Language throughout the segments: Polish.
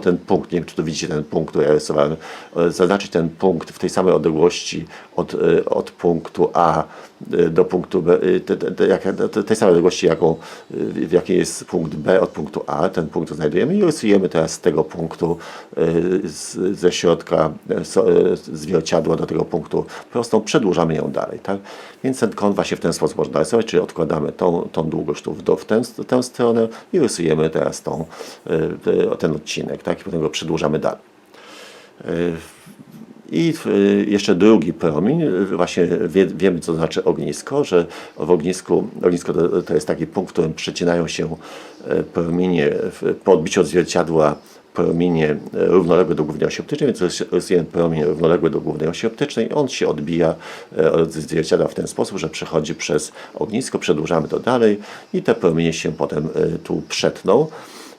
ten punkt, nie wiem czy tu widzicie ten punkt, który ja rysowałem, e, zaznaczyć ten punkt w tej samej odległości od, e, od punktu A do punktu B, e, te, te, te, tej samej odległości, jaką, e, w jakiej jest punkt B od punktu A, ten punkt znajdujemy i rysujemy teraz z tego punktu z, ze środka zwierciadła do tego punktu prostą, przedłużamy ją dalej, tak? Więc ten kąt właśnie w ten sposób można rysować, czyli odkładamy tą, tą długość tu w, do, w tę, tę stronę i rysujemy teraz tą, ten odcinek, tak? I potem go przedłużamy dalej. I y, jeszcze drugi promień, właśnie wie, wiemy co znaczy ognisko, że w ognisku, ognisko to, to jest taki punkt, w którym przecinają się e, promienie po odbiciu od zwierciadła promienie e, równoległe do głównej osi optycznej, więc rys- rysujemy promień równoległy do głównej osi optycznej. On się odbija e, od zwierciadła w ten sposób, że przechodzi przez ognisko, przedłużamy to dalej i te promienie się potem tu przetną.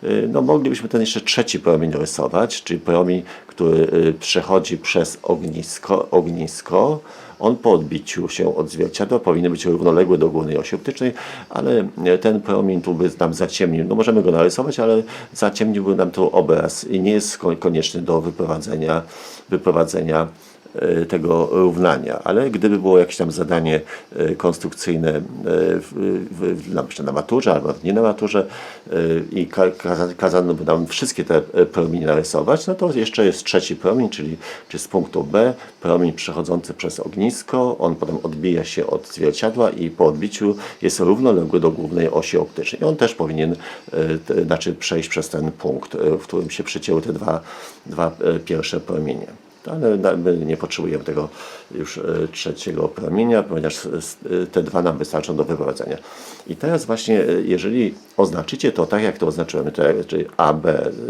Y, No, moglibyśmy ten jeszcze trzeci promień rysować, czyli promień, który y, przechodzi przez ognisko, ognisko. On po odbiciu się od zwierciadła powinien być równoległy do głównej osi optycznej, ale y, ten promień tu by nam zaciemnił. No możemy go narysować, ale zaciemniłby nam tu obraz i nie jest ko- konieczny do wyprowadzenia, wyprowadzenia tego równania, ale gdyby było jakieś tam zadanie e, konstrukcyjne e, w, w, na, na maturze albo nie na maturze e, i ka- kaza- kazano by nam wszystkie te e, promienie narysować, no to jeszcze jest trzeci promień, czyli, czyli z punktu B, promień przechodzący przez ognisko, on potem odbija się od zwierciadła i po odbiciu jest równoległy do głównej osi optycznej. On też powinien e, znaczy przejść przez ten punkt, e, w którym się przycięły te dwa, dwa e, pierwsze promienie. Ale nie potrzebujemy tego już e, trzeciego promienia, ponieważ te dwa nam wystarczą do wyprowadzenia. I teraz właśnie, e, jeżeli oznaczycie to tak, jak to oznaczyłem, to, czyli AB,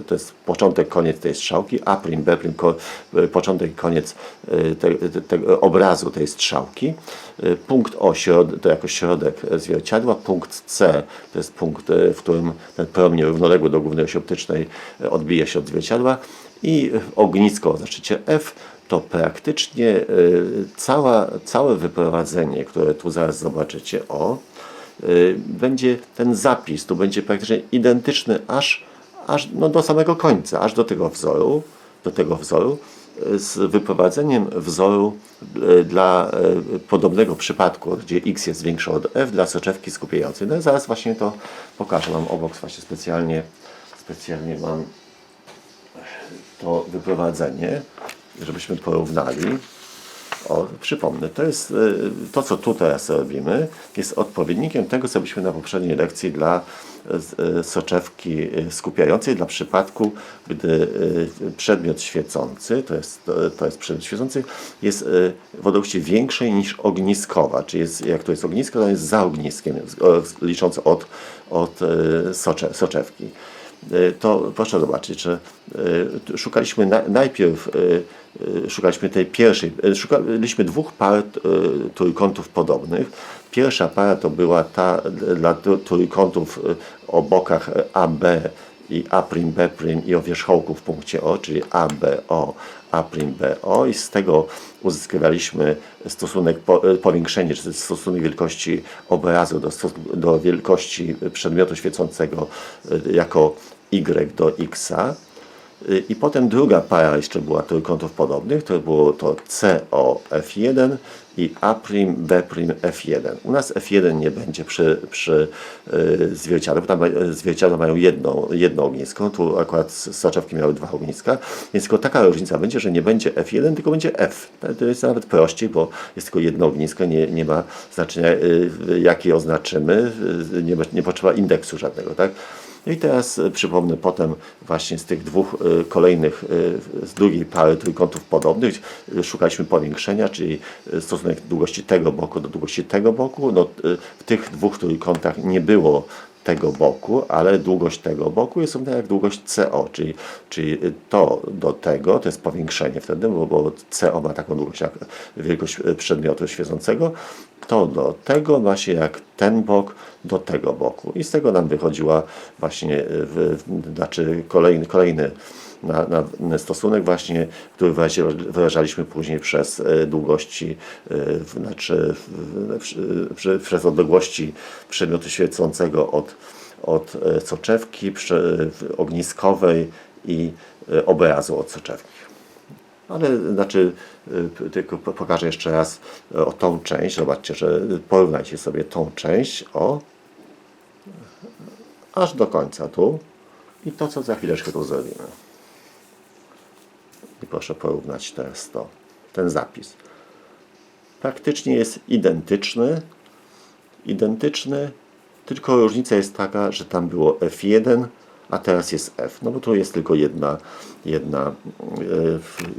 to jest początek, koniec tej strzałki, A', B', ko, e, początek koniec te, te, obrazu tej strzałki. Punkt O środ, to jako środek zwierciadła, punkt C to jest punkt, w którym ten promień równoległy do głównej osi optycznej odbija się od zwierciadła i ognisko oznaczycie F, to praktycznie y, cała, całe wyprowadzenie, które tu zaraz zobaczycie, o, y, będzie ten zapis, tu będzie praktycznie identyczny aż, aż no, do samego końca, aż do tego wzoru, do tego wzoru, y, z wyprowadzeniem wzoru dla podobnego przypadku, gdzie x jest większe od f, dla soczewki skupiającej. No zaraz właśnie to pokażę. Mam obok właśnie specjalnie, specjalnie mam to wyprowadzenie, żebyśmy porównali. O, przypomnę, to jest y, to, co tu teraz robimy, jest odpowiednikiem tego, co byśmy na poprzedniej lekcji dla y, soczewki y, skupiającej, dla przypadku, gdy przedmiot świecący, to jest, to, jest przedmiot świecący, jest w odległości większej niż ogniskowa, czyli jest, jak to jest ognisko, to jest za ogniskiem, licząc od, od socze, soczewki. Y, to proszę zobaczyć, że y, szukaliśmy na, najpierw y, szukaliśmy tej pierwszej, szukaliśmy dwóch par trójkątów podobnych. Pierwsza para to była ta dla tr- trójkątów o bokach AB i A', B' i o wierzchołku w punkcie O, czyli ABO, A'BO i z tego uzyskiwaliśmy stosunek y, powiększenie, czy stosunek wielkości obrazu do, do wielkości przedmiotu świecącego y, jako Y do X. Y, I potem druga para jeszcze była trójkątów podobnych, to było to COF1 i A'B''F1. U nas F1 nie będzie przy, przy y, zwierciadle, bo tam y, zwierciadła mają jedno, jedno ognisko, tu akurat soczewki miały dwa ogniska, więc tylko taka różnica będzie, że nie będzie F1, tylko będzie F. To jest nawet prościej, bo jest tylko jedno ognisko, nie, nie ma znaczenia y, jakie oznaczymy, y, nie, nie potrzeba indeksu żadnego, tak? No i teraz e, przypomnę potem właśnie z tych dwóch e, kolejnych, e, z drugiej pary trójkątów podobnych szukaliśmy powiększenia, czyli stosunek długości tego boku do długości tego boku. No, w tych dwóch trójkątach nie było tego boku, ale długość tego boku jest równa jak długość CO, czyli, czyli to do tego, to jest powiększenie wtedy, bo, bo CO ma taką długość jak wielkość przedmiotu świecącego, to do tego ma się jak ten bok do tego boku. I z tego nam wychodziła właśnie w, znaczy kolejny, kolejny na, na, stosunek właśnie, który wyrażaliśmy później przez e, długości, e, znaczy przy- przez odległości przedmiotu świecącego od, od e, soczewki ogniskowej i e, obrazu od soczewki. Ale znaczy, tylko po- pokażę jeszcze raz e, o tą część. Zobaczcie, że porównajcie sobie tą część o aż do końca tu i to, co za chwileczkę tu zrobimy. I proszę porównać teraz to, ten zapis. Praktycznie jest identyczny, identyczny, tylko różnica jest taka, że tam było F1, a teraz jest F. No bo tu jest tylko jedna, jedna, e,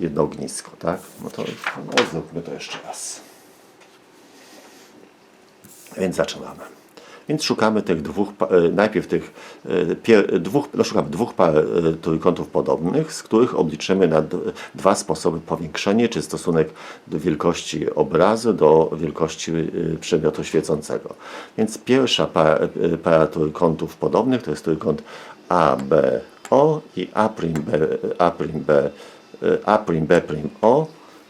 jedno ognisko, tak? No to no, zróbmy to jeszcze raz. Więc zaczynamy. Więc szukamy tych dwóch, e, najpierw tych e, dwóch, no szukamy dwóch e, trójkątów podobnych, z których obliczymy na dwa sposoby powiększenie, czy stosunek wielkości obrazu do wielkości przedmiotu świecącego. Więc pierwsza para, para trójkątów podobnych to jest trójkąt ABO i A'B, A'B, e, A'B',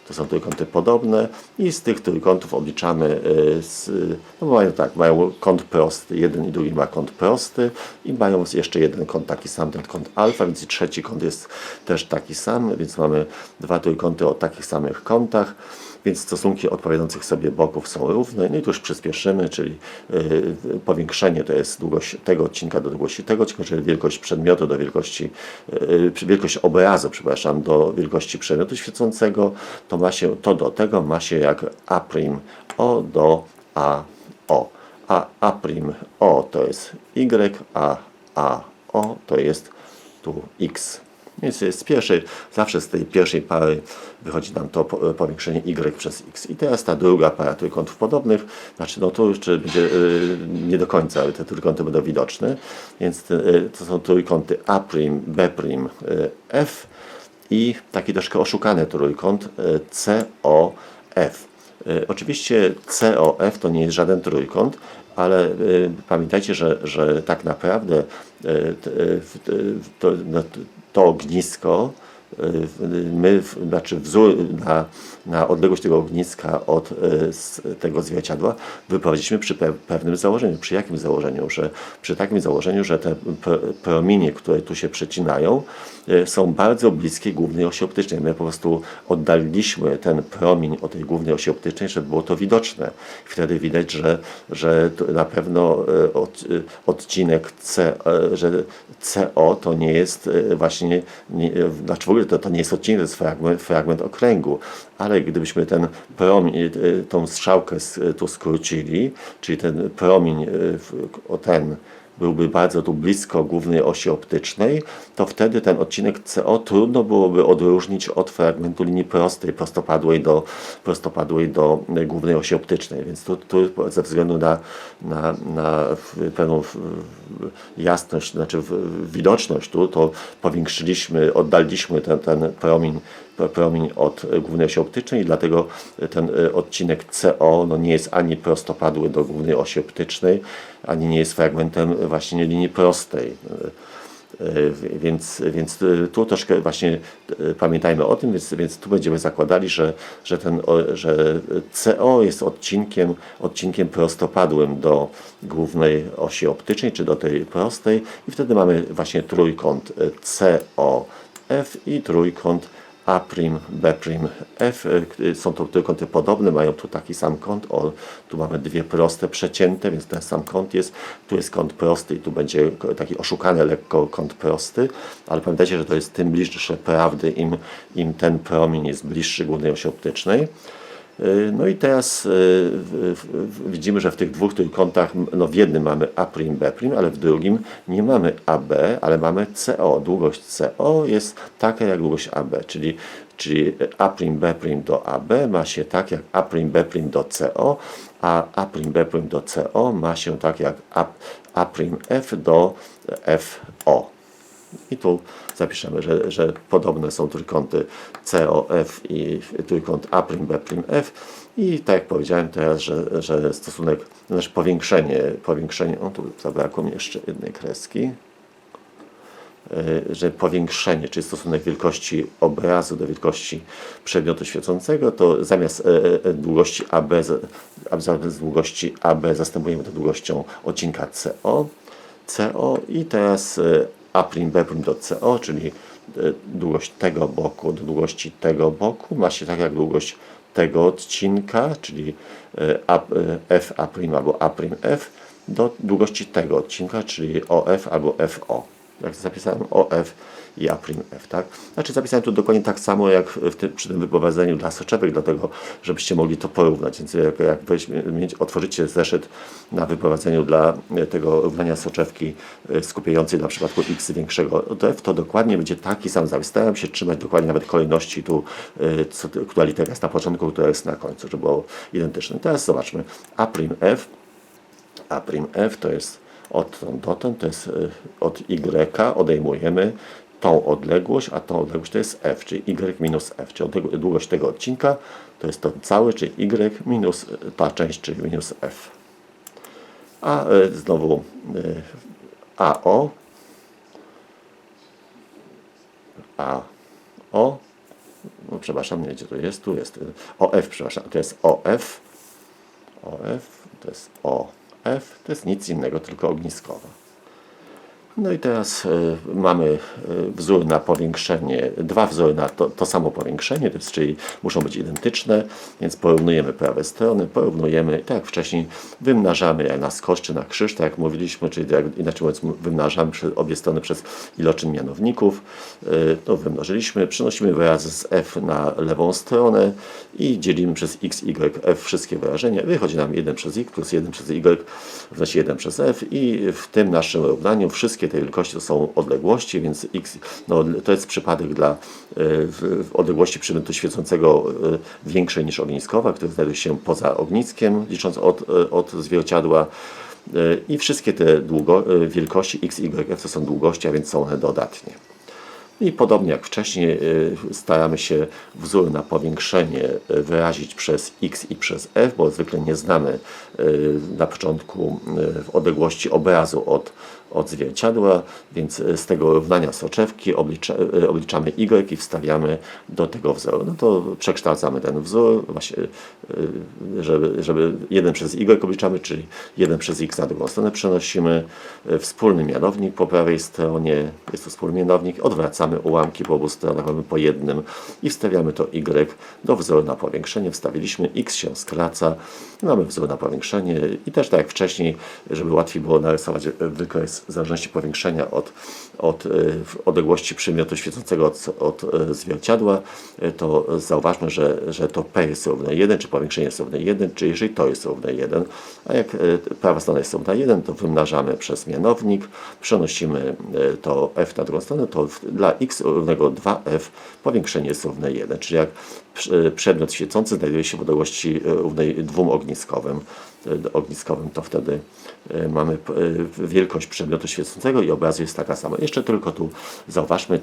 to są trójkąty podobne i z tych trójkątów obliczamy, y, z, no mają tak, mają kąt prosty, jeden i drugi ma kąt prosty i mają jeszcze jeden kąt taki sam, ten kąt alfa, więc trzeci kąt jest też taki sam, więc mamy dwa trójkąty o takich samych kątach, więc stosunki odpowiadających sobie boków są równe. No i tu już przyspieszymy, czyli y, powiększenie to jest długość tego odcinka do długości tego odcinka, czyli wielkość przedmiotu do wielkości, y, wielkość obrazu, przepraszam, do wielkości przedmiotu świecącego, to ma się, to do tego ma się jak A' O do A O. A A' O to jest Y, a A O to jest tu X. Więc z pierwszej, zawsze z tej pierwszej pary wychodzi nam to po- powiększenie y przez x. I teraz ta druga para trójkątów podobnych, znaczy no to jeszcze będzie y, nie do końca, ale te trójkąty będą widoczne. Więc y, to są trójkąty A', B', y, F i taki troszkę oszukany trójkąt y, COF. Y, Oczywiście COF to nie jest żaden trójkąt, ale y, pamiętajcie, że, że tak naprawdę y, y, to, no, to ognisko, my, znaczy wzór na, na odległość tego ogniska od y, tego zwierciadła wyprowadziliśmy przy pe- pewnym założeniu. Przy jakim założeniu? Że, przy takim założeniu, że te pr- promienie, które tu się przecinają, y, są bardzo bliskie głównej osi optycznej. My po prostu oddaliliśmy ten promień od tej głównej osi optycznej, żeby było to widoczne. Wtedy widać, że, że na pewno y, od, odcinek C, że CO to nie jest właśnie, nie, znaczy w ogóle to, to nie jest odcinek, to jest fragment, fragment okręgu, ale gdybyśmy ten promień, y, tą strzałkę s- tu skrócili, czyli ten promień, w- o ten, byłby bardzo tu blisko głównej osi optycznej, to wtedy ten odcinek CO trudno byłoby odróżnić od fragmentu linii prostej, prostopadłej do, prostopadłej do głównej osi optycznej. Więc tu, tu ze względu na, na, na pewną jasność, znaczy widoczność tu, to powiększyliśmy, oddaliliśmy ten, ten promień promień od e, głównej osi optycznej i dlatego ten e, odcinek CO no, nie jest ani prostopadły do głównej osi optycznej, ani nie jest fragmentem właśnie linii prostej. E, e, Więc, więc e, tu troszkę właśnie e, pamiętajmy o tym, więc, więc tu będziemy zakładali, że, że, ten, że CO jest odcinkiem, odcinkiem prostopadłym do głównej osi optycznej, czy do tej prostej i wtedy mamy właśnie trójkąt e, COF i trójkąt a', B', F. y, Są to trójkąty podobne, mają tu taki sam kąt. O, tu mamy dwie proste przecięte, więc ten sam kąt jest. Tu jest kąt prosty i tu będzie taki oszukany lekko kąt prosty, ale pamiętajcie, że to jest tym bliższe prawdy, im, im ten promień jest bliższy głównej osi optycznej. Y, No i teraz w- widzimy, że w tych dwóch trójkątach, no w jednym mamy A', B', ale w drugim nie mamy AB, ale mamy CO. Długość CO jest taka jak długość AB, czyli, czyli A', B' do AB ma się tak jak A', B' do CO, a A', B' do CO ma się tak jak A'F do FO. I tu zapiszemy, że, że podobne są trójkąty COF i trójkąt A'B'F. I tak jak powiedziałem teraz, że, że stosunek, znaczy powiększenie, powiększenie, o tu zabrakło mi jeszcze jednej kreski, y, że powiększenie, czyli stosunek wielkości obrazu do wielkości przedmiotu świecącego, to zamiast e, e, długości AB, zamiast długości AB zastępujemy to długością odcinka CO, CO i teraz e, A', B' do CO, czyli e, długość tego boku do długości tego boku ma się tak jak długość tego odcinka, czyli e, A, e, f a' albo a'f do długości tego odcinka, czyli OF albo FO. Jak zapisałem OF i A'F, tak? Znaczy zapisałem tu dokładnie tak samo jak w tym, przy tym wyprowadzeniu dla soczewek, dlatego żebyście mogli to porównać. Więc jak, jak weźmie, otworzycie zeszyt na wyprowadzeniu dla e, tego równania soczewki e, skupiającej na przypadku x większego od f, to dokładnie będzie taki sam zapis. Starałem się trzymać dokładnie nawet kolejności tu, e, co, która litera jest na początku, która jest na końcu, żeby było identyczne. Teraz zobaczmy. A'F A'F to jest odtąd dotąd, to jest y, od Y odejmujemy tą odległość, a tą odległość to jest F, czyli Y minus F, czyli długość tego odcinka to jest to cały, czyli Y minus y, ta część, czyli minus F. A y, znowu AO AO no, przepraszam, nie gdzie to jest, tu jest. OF, przepraszam, to jest OF OF, to jest OF, to jest nic innego, tylko ogniskowa. No i teraz y, mamy y, wzór na powiększenie, dwa wzory na to, to samo powiększenie, to jest, czyli muszą być identyczne, więc porównujemy prawe strony, porównujemy, tak jak wcześniej, wymnażamy na skos czy na krzyż, tak jak mówiliśmy, czyli jak, inaczej mówiąc, wymnażamy obie strony przez iloczyn mianowników, y, to wymnożyliśmy, przenosimy wyrazy z f na lewą stronę i dzielimy przez x, y, f wszystkie wyrażenia, wychodzi nam 1 przez x plus 1 przez y, wnosi 1 przez f i w tym naszym równaniu wszystkie te wielkości to są odległości, więc x, no, to jest przypadek dla y, w, w odległości przedmiotu świecącego y, większej niż ogniskowa, który znajduje się poza ogniskiem, licząc od, y, od zwierciadła. I wszystkie te długo, wielkości x, y, f to są długości, a więc są one dodatnie. I podobnie jak wcześniej staramy się wzór na powiększenie wyrazić przez x i przez f, bo zwykle nie znamy na początku y, odległości obrazu od, od zwierciadła, więc y, z tego równania soczewki oblicza, y, obliczamy y i wstawiamy do tego wzoru. No to przekształcamy ten wzór, właśnie, y, żeby, żeby 1 przez y obliczamy, czyli 1 przez x na drugą stronę przenosimy, wspólny mianownik po prawej stronie, jest to wspólny mianownik, odwracamy ułamki po obu stronach, mamy po jednym i wstawiamy to y do wzoru na powiększenie, wstawiliśmy, x się skraca, mamy wzór na powiększenie i też tak jak wcześniej, żeby łatwiej było narysować wykres w zależności powiększenia od, od y, odległości przedmiotu świecącego od, od y, zwierciadła, y, to zauważmy, że, że to P jest równe 1, czy powiększenie jest równe 1, czy jeżeli to jest równe 1, a jak prawa strona jest równa 1, to wymnażamy przez mianownik, przenosimy to F na drugą stronę, to dla x równego 2F powiększenie jest równe 1, czyli jak przedmiot świecący znajduje się w odległości równej dwóm ogniskowym, ogniskowym, to wtedy mamy wielkość przedmiotu świecącego i obrazu jest taka sama. Jeszcze tylko tu zauważmy, y,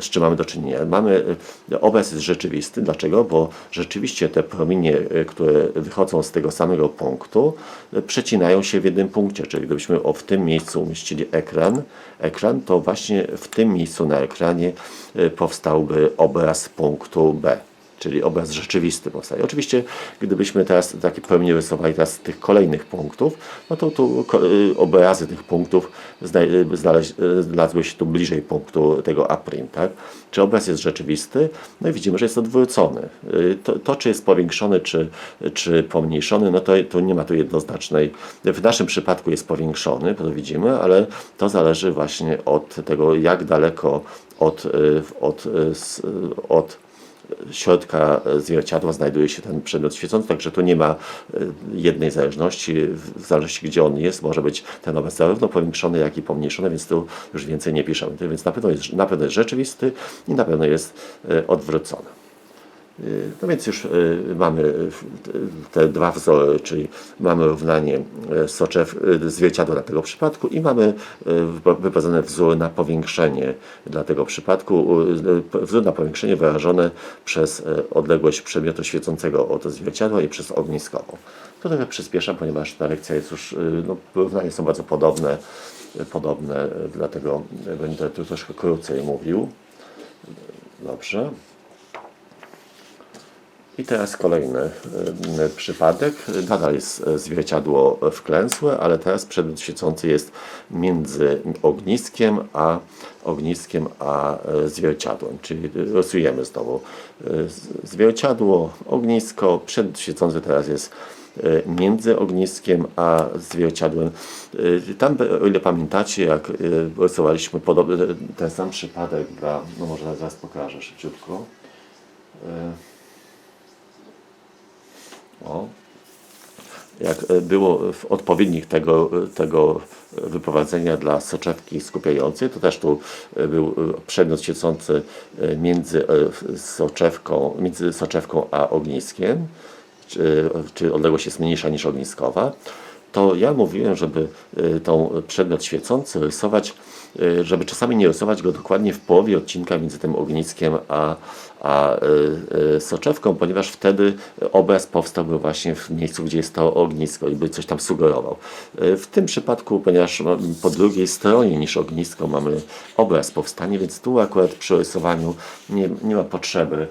z czym mamy do czynienia. Mamy, y, obraz jest rzeczywisty. Dlaczego? Bo rzeczywiście te promienie, y, które wychodzą z tego samego punktu, przecinają się w jednym punkcie. Czyli gdybyśmy o, w tym miejscu umieścili ekran, ekran, to właśnie w tym miejscu na ekranie powstałby obraz punktu B czyli obraz rzeczywisty powstaje. Oczywiście, gdybyśmy teraz takie promienie rysowali teraz tych kolejnych punktów, no to tu y, obrazy tych punktów y, y, znalazły się tu bliżej punktu tego A', tak? Czy obraz jest rzeczywisty? No i widzimy, że jest odwrócony. To, to czy jest powiększony, czy, czy pomniejszony, no to, to nie ma tu jednoznacznej. W naszym przypadku jest powiększony, to widzimy, ale to zależy właśnie od tego, jak daleko od, od, od środka zwierciadła znajduje się ten przedmiot świecący, także tu nie ma e, jednej zależności. W zależności gdzie on jest, może być ten obraz zarówno powiększony, jak i pomniejszony, więc tu już więcej nie piszemy. Więc na pewno jest, na pewno jest rzeczywisty i na pewno jest e, odwrócony. Y, No więc już y, mamy y, te dwa wzory, czyli mamy równanie soczew, zwierciadła dla tego przypadku i mamy wyprowadzony wzór na powiększenie dla tego przypadku. Wzór na powiększenie wyrażony przez odległość przedmiotu świecącego od zwierciadła i przez ogniskową. To trochę przyspieszam, ponieważ ta lekcja jest już, no, porównania są bardzo podobne, podobne, dlatego będę tu troszkę krócej mówił. Dobrze. I teraz kolejny y, przypadek. Nadal jest y, zwierciadło wklęsłe, ale teraz przedmiot świecący jest między ogniskiem a ogniskiem a y, zwierciadłem. Czyli rysujemy znowu zwierciadło, ognisko. Przedmiot świecący teraz jest między ogniskiem a zwierciadłem. Tam, o ile pamiętacie, jak rysowaliśmy podobny, ten sam przypadek dla, no może zaraz pokażę szybciutko. O. Jak e, było w odpowiednik tego, tego wyprowadzenia dla soczewki skupiającej, to też tu e, był e, przedmiot e, między soczewką, między soczewką a ogniskiem, czy, czy odległość jest mniejsza niż ogniskowa, to ja mówiłem, żeby tą przedmiot świecący rysować, żeby czasami nie rysować go dokładnie w połowie odcinka między tym ogniskiem a, a y, y, soczewką, ponieważ wtedy obraz powstałby właśnie w miejscu, gdzie jest to ognisko i by coś tam sugerował. Y, W tym przypadku, ponieważ po drugiej stronie niż ognisko mamy obraz powstanie, więc tu akurat przy rysowaniu nie, nie ma potrzeby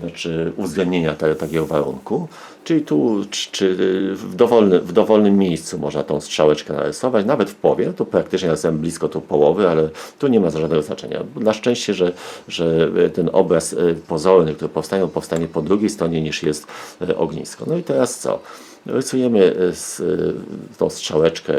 znaczy uwzględnienia te, takiego warunku. Czyli tu czy, czy w, dowolny, w dowolnym miejscu można tą strzałeczkę narysować, nawet w połowie, tu praktycznie jestem blisko tu połowy, ale tu nie ma żadnego znaczenia. Na szczęście, że, że ten obraz pozorny, który powstanie, on powstanie po drugiej stronie niż jest y, ognisko. No i teraz co? Rysujemy y, y, tą strzałeczkę